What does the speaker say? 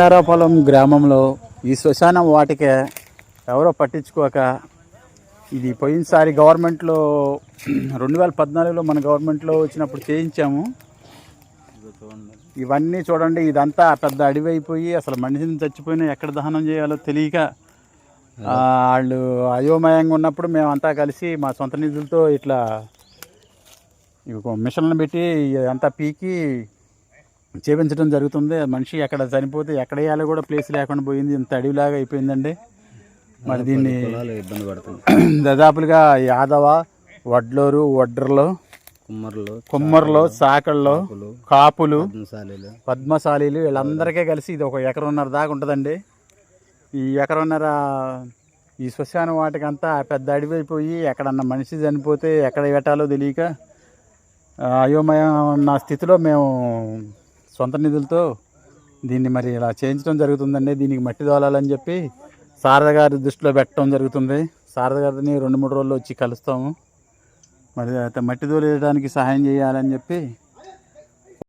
కృష్ణారావుపాలెం గ్రామంలో ఈ శ్మశానం వాటిక ఎవరో పట్టించుకోక ఇది పోయినసారి గవర్నమెంట్లో రెండు వేల పద్నాలుగులో మన గవర్నమెంట్లో వచ్చినప్పుడు చేయించాము. ఇవన్నీ చూడండి ఇదంతా పెద్ద అడవి అయిపోయి అసలు మనిషిని చచ్చిపోయినా ఎక్కడ దహనం చేయాలో తెలియక వాళ్ళు అయోమయంగా ఉన్నప్పుడు మేమంతా కలిసి మా సొంత నిధులతో ఇట్లా ఇక మిషన్లు పెట్టి అంతా పీకి చేపించడం జరుగుతుంది. మనిషి ఎక్కడ చనిపోతే ఎక్కడ వేయాలో కూడా ప్లేస్ లేకుండా పోయింది. ఇంత అడవిలాగా అయిపోయిందండి. మరి దీన్ని ఇబ్బంది పడుతుంది. దాదాపులుగా యాదవ వడ్లూరు వడ్రలు కుమ్మర్లు కుమ్మర్లు సాకళ్ళు కాపులు పద్మశాలీలు. వీళ్ళందరికీ కలిసి ఇది ఒక ఎకరన్నర దాకా ఉంటుందండి. ఈ ఎకరన్నర ఈ శ్మశాన వాటికంతా పెద్ద అడవి అయిపోయి ఎక్కడన్నా మనిషి చనిపోతే ఎక్కడ పెట్టాలో తెలియక అయోమయం ఉన్న స్థితిలో మేము సొంత నిధులతో దీన్ని మరి ఇలా చేయించడం జరుగుతుందండి. దీనికి మట్టి తోలాలని చెప్పి శారద గారి దృష్టిలో పెట్టడం జరుగుతుంది. శారద గారిని రెండు మూడు రోజులు వచ్చి కలుస్తాము. మరి మట్టి తోలేయడానికి సహాయం చేయాలని చెప్పి